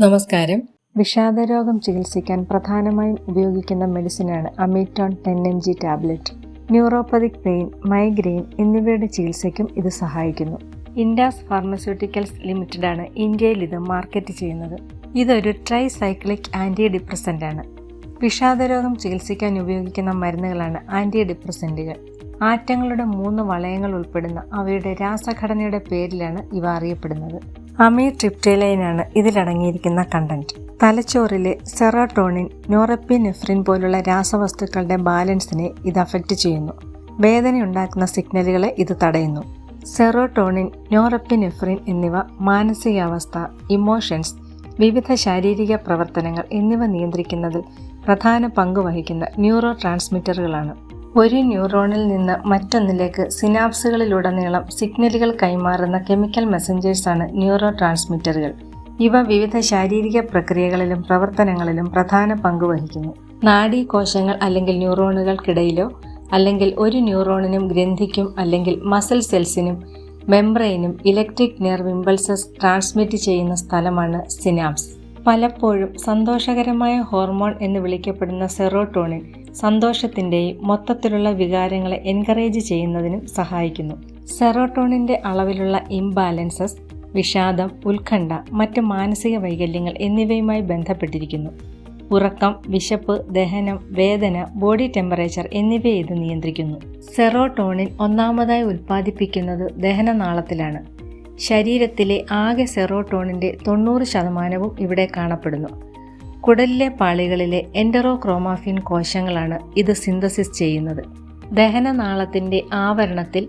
നമസ്കാരം. വിഷാദരോഗം ചികിത്സിക്കാൻ പ്രധാനമായും ഉപയോഗിക്കുന്ന മെഡിസിനാണ് Amitone ten M G tablet. Neuropathic pain migraine എന്നിവയുടെ ചികിത്സയ്ക്കും ഇത് സഹായിക്കുന്നു. ഇൻഡാസ് ഫാർമസ്യൂട്ടിക്കൽസ് ലിമിറ്റഡ് ആണ് ഇന്ത്യയിൽ ഇത് മാർക്കറ്റ് ചെയ്യുന്നത്. ഇതൊരു ട്രൈ സൈക്ലിക് ആന്റി ഡിപ്രസന്റ് ആണ് വിഷാദരോഗം ചികിത്സിക്കാൻ ഉപയോഗിക്കുന്ന മരുന്നുകളാണ് ആന്റി ഡിപ്രസന്റുകൾ ആറ്റങ്ങളുടെ മൂന്ന് വളയങ്ങൾ ഉൾപ്പെടുന്ന അവയുടെ രാസഘടനയുടെ പേരിലാണ് ഇവ അറിയപ്പെടുന്നത്. അമീർ ട്രിപ്റ്റേലൈനാണ് ഇതിലടങ്ങിയിരിക്കുന്ന കണ്ടന്റ് തലച്ചോറിലെ സെറോട്ടോണിൻ നോറപ്പിനെഫ്രിൻ പോലുള്ള രാസവസ്തുക്കളുടെ ബാലൻസിനെ ഇത് അഫക്റ്റ് ചെയ്യുന്നു. വേദനയുണ്ടാക്കുന്ന സിഗ്നലുകളെ ഇത് തടയുന്നു. സെറോട്ടോണിൻ നോറപ്പിനെഫ്രിൻ എന്നിവ മാനസികാവസ്ഥ ഇമോഷൻസ് വിവിധ ശാരീരിക പ്രവർത്തനങ്ങൾ എന്നിവ നിയന്ത്രിക്കുന്നതിൽ പ്രധാന പങ്ക് വഹിക്കുന്ന ന്യൂറോ ട്രാൻസ്മിറ്ററുകളാണ് ഒരു ന്യൂറോണിൽ നിന്ന് മറ്റൊന്നിലേക്ക് സിനാപ്സുകളിലുടനീളം സിഗ്നലുകൾ കൈമാറുന്ന കെമിക്കൽ മെസ്സഞ്ചേഴ്സാണ് ന്യൂറോ ട്രാൻസ്മിറ്ററുകൾ ഇവ വിവിധ ശാരീരിക പ്രക്രിയകളിലും പ്രവർത്തനങ്ങളിലും പ്രധാന പങ്ക് വഹിക്കുന്നു. നാഡീകോശങ്ങൾ അല്ലെങ്കിൽ ന്യൂറോണുകൾക്കിടയിലോ അല്ലെങ്കിൽ ഒരു ന്യൂറോണിനും ഗ്രന്ഥിക്കും അല്ലെങ്കിൽ മസിൽ സെൽസിനും മെംബ്രെയിനും ഇലക്ട്രിക് നെർവ് ഇമ്പൾസസ് ട്രാൻസ്മിറ്റ് ചെയ്യുന്ന സ്ഥലമാണ് സിനാപ്സ്. പലപ്പോഴും സന്തോഷകരമായ ഹോർമോൺ എന്ന് വിളിക്കപ്പെടുന്ന സെറോട്ടോണിൻ സന്തോഷത്തിന്റെയും മൊത്തത്തിലുള്ള വികാരങ്ങളെ എൻകറേജ് ചെയ്യുന്നതിനും സഹായിക്കുന്നു. സെറോട്ടോണിന്റെ അളവിലുള്ള ഇംബാലൻസസ് വിഷാദം ഉത്കണ്ഠ മറ്റ് മാനസിക വൈകല്യങ്ങൾ എന്നിവയുമായി ബന്ധപ്പെട്ടിരിക്കുന്നു. ഉറക്കം വിശപ്പ് ദഹനം വേദന ബോഡി ടെമ്പറേച്ചർ എന്നിവയെ ഇത് നിയന്ത്രിക്കുന്നു. സെറോട്ടോണിൻ ഒന്നാമതായി ഉൽപ്പാദിപ്പിക്കുന്നത് ദഹനനാളത്തിലാണ്. ശരീരത്തിലെ ആകെ സെറോട്ടോണിന്റെ തൊണ്ണൂറ് ശതമാനവും ഇവിടെ കാണപ്പെടുന്നു. കുടലിലെ പാളികളിലെ എൻഡറോക്രോമാഫിൻ കോശങ്ങളാണ് ഇത് സിന്തസിസ് ചെയ്യുന്നത്. ദഹനനാളത്തിന്റെ ആവരണത്തിൽ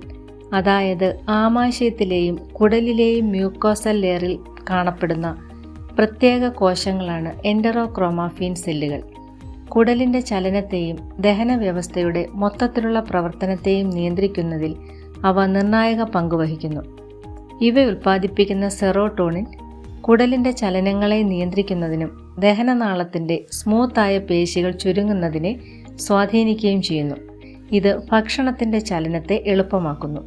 അതായത് ആമാശയത്തിലെയും കുടലിലെയും മ്യൂക്കോസൽ ലെയറിൽ കാണപ്പെടുന്ന പ്രത്യേക കോശങ്ങളാണ് എൻഡറോക്രോമാഫിൻ സെല്ലുകൾ കുടലിന്റെ ചലനത്തെയും ദഹന വ്യവസ്ഥയുടെ മൊത്തത്തിലുള്ള പ്രവർത്തനത്തെയും നിയന്ത്രിക്കുന്നതിൽ അവ നിർണായക പങ്കുവഹിക്കുന്നു. ഇവ ഉൽപ്പാദിപ്പിക്കുന്ന സെറോട്ടോണിൻ കുടലിന്റെ ചലനങ്ങളെ നിയന്ത്രിക്കുന്നതിനും ദഹനനാളത്തിന്റെ സ്മൂത്തായ പേശികൾ ചുരുങ്ങുന്നതിനെ സ്വാധീനിക്കുകയും ചെയ്യുന്നു. ഇത് ഭക്ഷണത്തിന്റെ ചലനത്തെ എളുപ്പമാക്കുന്നു.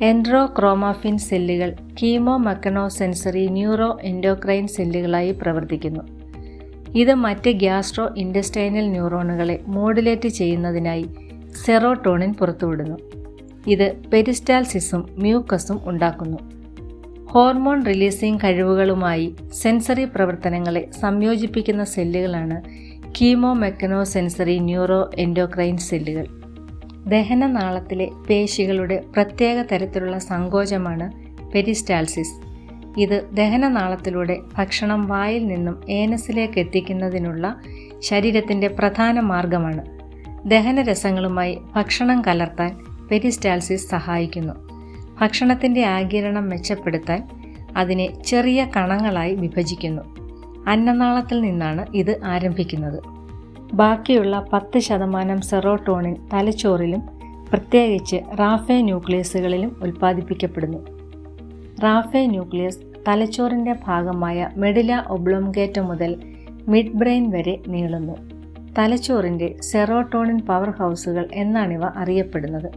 എൻഡ്രോക്രോമാഫിൻ സെല്ലുകൾ chemo mechano sensory neuro endocrine സെല്ലുകളായി പ്രവർത്തിക്കുന്നു. ഇത് മറ്റ് ഗ്യാസ്ട്രോ ഇൻഡസ്റ്റൈനൽ ന്യൂറോണുകളെ മോഡുലേറ്റ് ചെയ്യുന്നതിനായി സെറോട്ടോണിൻ പുറത്തുവിടുന്നു. ഇത് പെരിസ്റ്റാൽസിസും മ്യൂക്കസും ഉണ്ടാക്കുന്നു. ഹോർമോൺ റിലീസിംഗ് കഴിവുകളുമായി സെൻസറി പ്രവർത്തനങ്ങളെ സംയോജിപ്പിക്കുന്ന സെല്ലുകളാണ് chemo mechano sensory neuro endocrine സെല്ലുകൾ. ദഹനനാളത്തിലെ പേശികളുടെ പ്രത്യേക തരത്തിലുള്ള സങ്കോചമാണ് പെരിസ്റ്റാൾസിസ് ഇത് ദഹനനാളത്തിലൂടെ ഭക്ഷണം വായിൽ നിന്നും ഏനസിലേക്ക് എത്തിക്കുന്നതിനുള്ള ശരീരത്തിന്റെ പ്രധാന മാർഗമാണ്. ദഹനരസങ്ങളുമായി ഭക്ഷണം കലർത്താൻ പെരിസ്റ്റാൾസിസ് സഹായിക്കുന്നു. ഭക്ഷണത്തിന്റെ ആഗിരണം മെച്ചപ്പെടുത്താൻ അതിനെ ചെറിയ കണങ്ങളായി വിഭജിക്കുന്നു. അന്നനാളത്തിൽ നിന്നാണ് ഇത് ആരംഭിക്കുന്നത്. ബാക്കിയുള്ള പത്ത് ശതമാനം സെറോട്ടോണിൻ തലച്ചോറിലും പ്രത്യേകിച്ച് റാഫേ ന്യൂക്ലിയസുകളിലും ഉൽപ്പാദിപ്പിക്കപ്പെടുന്നു. റാഫേ ന്യൂക്ലിയസ് തലച്ചോറിന്റെ ഭാഗമായ മെഡില ഒബ്ലോംഗേറ്റ മുതൽ മിഡ് ബ്രെയിൻ വരെ നീളുന്നു. തലച്ചോറിന്റെ സെറോട്ടോണിൻ പവർ ഹൗസുകൾ എന്നാണിവ അറിയപ്പെടുന്നത്.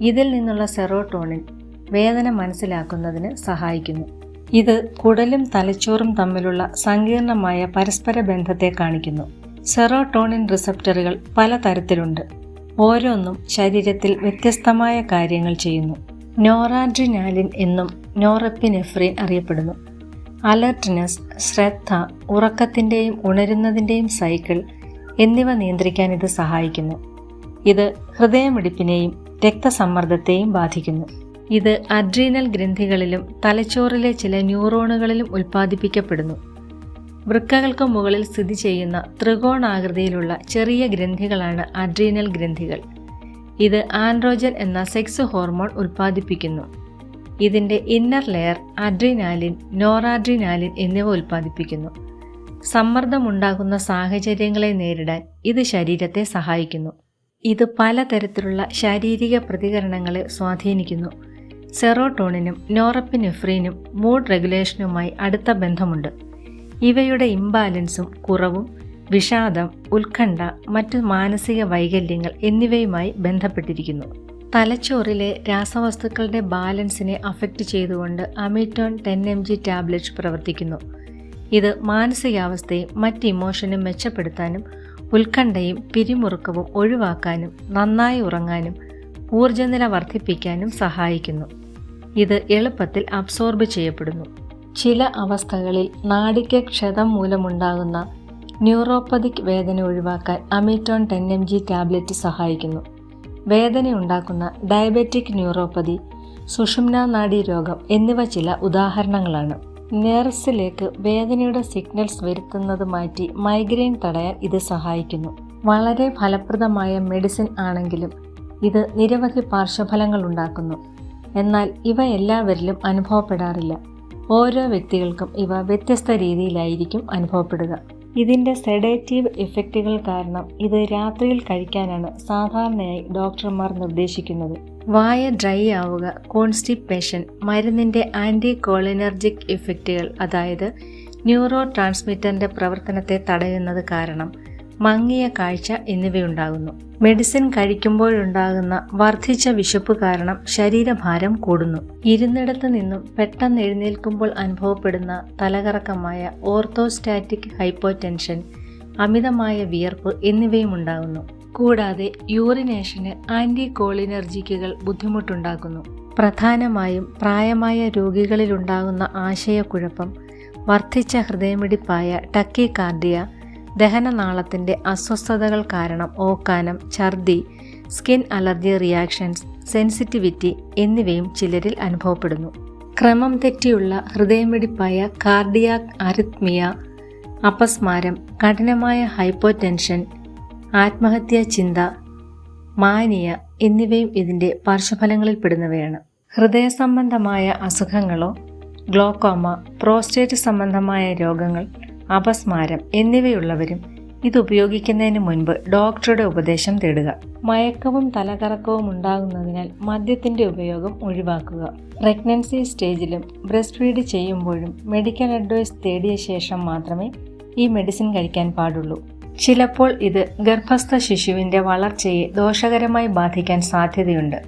ഇതിൽ നിന്നുള്ള സെറോട്ടോണിൻ വേദന മനസ്സിലാക്കുന്നതിന് സഹായിക്കുന്നു. ഇത് കുടലും തലച്ചോറും തമ്മിലുള്ള സങ്കീർണമായ പരസ്പര ബന്ധത്തെ കാണിക്കുന്നു. സെറോട്ടോണിൻ റിസപ്റ്ററുകൾ പലതരത്തിലുണ്ട്. ഓരോന്നും ശരീരത്തിൽ വ്യത്യസ്തമായ കാര്യങ്ങൾ ചെയ്യുന്നു. നോറാഡ്രിനാലിൻ എന്നും നോറപ്പിനെഫ്രിൻ അറിയപ്പെടുന്നു. അലർട്ട്നെസ് ശ്രദ്ധ ഉറക്കത്തിന്റെയും ഉണരുന്നതിന്റെയും സൈക്കിൾ എന്നിവ നിയന്ത്രിക്കാൻ ഇത് സഹായിക്കുന്നു. ഇത് ഹൃദയമിടിപ്പിനെയും രക്തസമ്മർദ്ദത്തെയും ബാധിക്കുന്നു. ഇത് അഡ്രീനൽ ഗ്രന്ഥികളിലും തലച്ചോറിലെ ചില ന്യൂറോണുകളിലും ഉൽപ്പാദിപ്പിക്കപ്പെടുന്നു. വൃക്കകൾക്ക് മുകളിൽ സ്ഥിതി ചെയ്യുന്ന ത്രികോണാകൃതിയിലുള്ള ചെറിയ ഗ്രന്ഥികളാണ് അഡ്രീനൽ ഗ്രന്ഥികൾ. ഇത് ആൻഡ്രോജൻ എന്ന സെക്സ് ഹോർമോൺ ഉൽപ്പാദിപ്പിക്കുന്നു. ഇതിന്റെ ഇന്നർ ലെയർ അഡ്രിനാലിൻ നോറാഡ്രിനാലിൻ എന്നിവ ഉൽപ്പാദിപ്പിക്കുന്നു. സമ്മർദ്ദമുണ്ടാകുന്ന സാഹചര്യങ്ങളെ നേരിടാൻ ഇത് ശരീരത്തെ സഹായിക്കുന്നു. ഇത് പലതരത്തിലുള്ള ശാരീരിക പ്രതികരണങ്ങളെ സ്വാധീനിക്കുന്നു. സെറോട്ടോണിനും നോറപ്പിനെഫ്രീനും മൂഡ് റെഗുലേഷനുമായി അടുത്ത ബന്ധമുണ്ട്. ഇവയുടെ ഇംബാലൻസും കുറവും വിഷാദം ഉത്കണ്ഠ മറ്റ് മാനസിക വൈകല്യങ്ങൾ എന്നിവയുമായി ബന്ധപ്പെട്ടിരിക്കുന്നു. തലച്ചോറിലെ രാസവസ്തുക്കളുടെ ബാലൻസിനെ അഫക്റ്റ് ചെയ്തുകൊണ്ട് Amitone ten M G tablet പ്രവർത്തിക്കുന്നു. ഇത് മാനസികാവസ്ഥയും മറ്റ് ഇമോഷനും മെച്ചപ്പെടുത്താനും ഉത്കണ്ഠയും പിരിമുറുക്കവും ഒഴിവാക്കാനും നന്നായി ഉറങ്ങാനും ഊർജനില വർദ്ധിപ്പിക്കാനും സഹായിക്കുന്നു. ഇത് എളുപ്പത്തിൽ അബ്സോർബ് ചെയ്യപ്പെടുന്നു. ചില അവസ്ഥകളിൽ നാടിക്ക് ക്ഷതം മൂലമുണ്ടാകുന്ന ന്യൂറോപ്പതിക് വേദന ഒഴിവാക്കാൻ Amitone ten M G tablet സഹായിക്കുന്നു. വേദന ഉണ്ടാക്കുന്ന ഡയബറ്റിക് ന്യൂറോപ്പതി സുഷുമ്ന നാഡി രോഗം എന്നിവ ചില ഉദാഹരണങ്ങളാണ്. നെർവ്സിലേക്ക് വേദനയുടെ സിഗ്നൽസ് വരുത്തുന്നത് മാറ്റി മൈഗ്രെയിൻ തടയാൻ ഇത് സഹായിക്കുന്നു. വളരെ ഫലപ്രദമായ മെഡിസിൻ ആണെങ്കിലും ഇത് നിരവധി പാർശ്വഫലങ്ങൾ ഉണ്ടാക്കുന്നു. എന്നാൽ ഇവ എല്ലാവരിലും അനുഭവപ്പെടാറില്ല. ഓരോ വ്യക്തികൾക്കും ഇവ വ്യത്യസ്ത രീതിയിലായിരിക്കും അനുഭവപ്പെടുക. ഇതിന്റെ സെഡേറ്റീവ് ഇഫക്റ്റുകൾ കാരണം ഇത് രാത്രിയിൽ കഴിക്കാനാണ് സാധാരണയായി ഡോക്ടർമാർ നിർദ്ദേശിക്കുന്നത്. വായ ഡ്രൈ ആവുക കോൺസ്റ്റിപ്പേഷൻ മരുന്നിന്റെ ആന്റി കോളിനർജിക് ഇഫക്റ്റുകൾ അതായത് ന്യൂറോ ട്രാൻസ്മിറ്ററിന്റെ പ്രവർത്തനത്തെ തടയുന്നത് കാരണം മങ്ങിയ കാഴ്ച എന്നിവയുണ്ടാകുന്നു. മെഡിസിൻ കഴിക്കുമ്പോഴുണ്ടാകുന്ന വർദ്ധിച്ച വിശപ്പ് കാരണം ശരീരഭാരം കൂടുന്നു. ഇരുന്നിടത്ത് നിന്നും പെട്ടെന്ന് എഴുന്നേൽക്കുമ്പോൾ അനുഭവപ്പെടുന്ന തലകറക്കമായ ഓർത്തോസ്റ്റാറ്റിക് ഹൈപ്പോടെൻഷൻ അമിതമായ വിയർപ്പ് എന്നിവയും ഉണ്ടാകുന്നു കൂടാതെ യൂറിനേഷന് ആന്റി കോളിനർജിക്കുകൾ ബുദ്ധിമുട്ടുണ്ടാക്കുന്നു. പ്രധാനമായും പ്രായമായ രോഗികളിലുണ്ടാകുന്ന ആശയക്കുഴപ്പം വർദ്ധിച്ച ഹൃദയമിടിപ്പായ ടക്കി കാർഡിയ ദഹനനാളത്തിന്റെ അസ്വസ്ഥതകൾ കാരണം ഓക്കാനം ഛർദി സ്കിൻ അലർജി റിയാക്ഷൻസ് സെൻസിറ്റിവിറ്റി എന്നിവയും ചിലരിൽ അനുഭവപ്പെടുന്നു. ക്രമം തെറ്റിയുള്ള ഹൃദയമിടിപ്പായ കാർഡിയാക് അരിത്മിയ അപസ്മാരം കഠിനമായ ഹൈപ്പോടെൻഷൻ ആത്മഹത്യാ ചിന്ത മാനിയ എന്നിവയും ഇതിന്റെ പാർശ്വഫലങ്ങളിൽപ്പെടുന്നവയാണ് ഹൃദയ സംബന്ധമായ അസുഖങ്ങളോ ഗ്ലോക്കോമ പ്രോസ്റ്റേറ്റ് സംബന്ധമായ രോഗങ്ങൾ അപസ്മാരം എന്നിവയുള്ളവരും ഇത് ഉപയോഗിക്കുന്നതിന് മുൻപ് ഡോക്ടറുടെ ഉപദേശം തേടുക. മയക്കവും തലകറക്കവും ഉണ്ടാകുന്നതിനാൽ മദ്യത്തിന്റെ ഉപയോഗം ഒഴിവാക്കുക. പ്രഗ്നൻസി സ്റ്റേജിലും ബ്രസ്റ്റ് ഫീഡ് ചെയ്യുമ്പോഴും മെഡിക്കൽ അഡ്വൈസ് തേടിയ ശേഷം മാത്രമേ ഈ മെഡിസിൻ കഴിക്കാൻ പാടുള്ളൂ. ചിലപ്പോൾ ഇത് ഗർഭസ്ഥ ശിശുവിന്റെ വളർച്ചയെ ദോഷകരമായി ബാധിക്കാൻ സാധ്യതയുണ്ട്.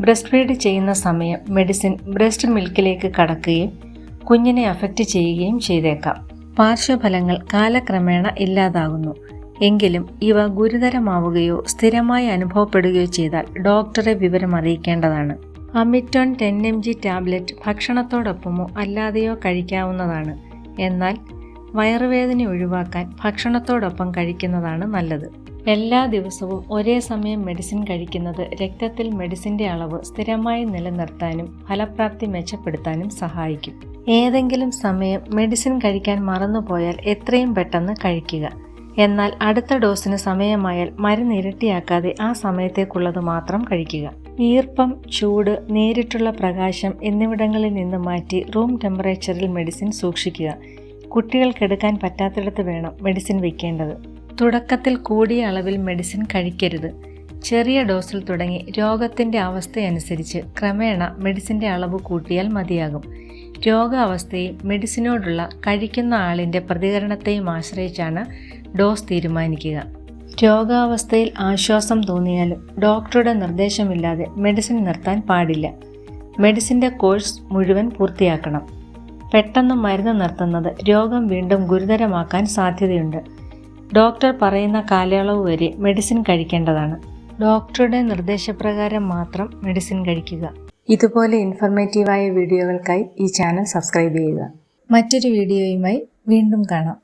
ബ്രസ്റ്റ് ഫീഡ് ചെയ്യുന്ന സമയം മെഡിസിൻ ബ്രസ്റ്റ് മിൽക്കിലേക്ക് കടക്കുകയും കുഞ്ഞിനെ അഫക്റ്റ് ചെയ്യുകയും ചെയ്തേക്കാം. പാർശ്വഫലങ്ങൾ കാലക്രമേണ ഇല്ലാതാകുന്നു. എങ്കിലും ഇവ ഗുരുതരമാവുകയോ സ്ഥിരമായി അനുഭവപ്പെടുകയോ ചെയ്താൽ ഡോക്ടറെ വിവരം അറിയിക്കേണ്ടതാണ്. Amitone ten M G tablet ഭക്ഷണത്തോടൊപ്പമോ അല്ലാതെയോ കഴിക്കാവുന്നതാണ്. എന്നാൽ വയറുവേദന ഒഴിവാക്കാൻ ഭക്ഷണത്തോടൊപ്പം കഴിക്കുന്നതാണ് നല്ലത്. എല്ലാ ദിവസവും ഒരേ സമയം മെഡിസിൻ കഴിക്കുന്നത് രക്തത്തിൽ മെഡിസിന്റെ അളവ് സ്ഥിരമായി നിലനിർത്താനും ഫലപ്രാപ്തി മെച്ചപ്പെടുത്താനും സഹായിക്കും. ഏതെങ്കിലും സമയം മെഡിസിൻ കഴിക്കാൻ മറന്നുപോയാൽ എത്രയും പെട്ടെന്ന് കഴിക്കുക. എന്നാൽ അടുത്ത ഡോസിന് സമയമായാൽ മരുന്ന് ഇരട്ടിയാക്കാതെ ആ സമയത്തേക്കുള്ളത് മാത്രം കഴിക്കുക. ഈർപ്പം ചൂട് നേരിട്ടുള്ള പ്രകാശം എന്നിവിടങ്ങളിൽ നിന്ന് മാറ്റി റൂം ടെമ്പറേച്ചറിൽ മെഡിസിൻ സൂക്ഷിക്കുക. കുട്ടികൾക്കെടുക്കാൻ പറ്റാത്തിടത്ത് വേണം മെഡിസിൻ വയ്ക്കേണ്ടത് തുടക്കത്തിൽ കൂടിയ അളവിൽ മെഡിസിൻ കഴിക്കരുത്. ചെറിയ ഡോസിൽ തുടങ്ങി രോഗത്തിന്റെ അവസ്ഥയനുസരിച്ച് ക്രമേണ മെഡിസിന്റെ അളവ് കൂട്ടിയാൽ മതിയാകും. രോഗാവസ്ഥയും മെഡിസിനോടുള്ള കഴിക്കുന്ന ആളിന്റെ പ്രതികരണത്തെയും ആശ്രയിച്ചാണ് ഡോസ് തീരുമാനിക്കുക. രോഗാവസ്ഥയിൽ ആശ്വാസം തോന്നിയാലും ഡോക്ടറുടെ നിർദ്ദേശമില്ലാതെ മെഡിസിൻ നിർത്താൻ പാടില്ല. മെഡിസിന്റെ കോഴ്സ് മുഴുവൻ പൂർത്തിയാക്കണം. പെട്ടെന്ന് മരുന്ന് നിർത്തുന്നത് രോഗം വീണ്ടും ഗുരുതരമാക്കാൻ സാധ്യതയുണ്ട്. ഡോക്ടർ പറയുന്ന കാലയളവ് വരെ മെഡിസിൻ കഴിക്കേണ്ടതാണ്. ഡോക്ടറുടെ നിർദ്ദേശപ്രകാരം മാത്രം മെഡിസിൻ കഴിക്കുക. ഇതുപോലെ ഇൻഫർമേറ്റീവായ വീഡിയോകൾക്കായി ഈ ചാനൽ സബ്സ്ക്രൈബ് ചെയ്യുക. മറ്റൊരു വീഡിയോയുമായി വീണ്ടും കാണാം.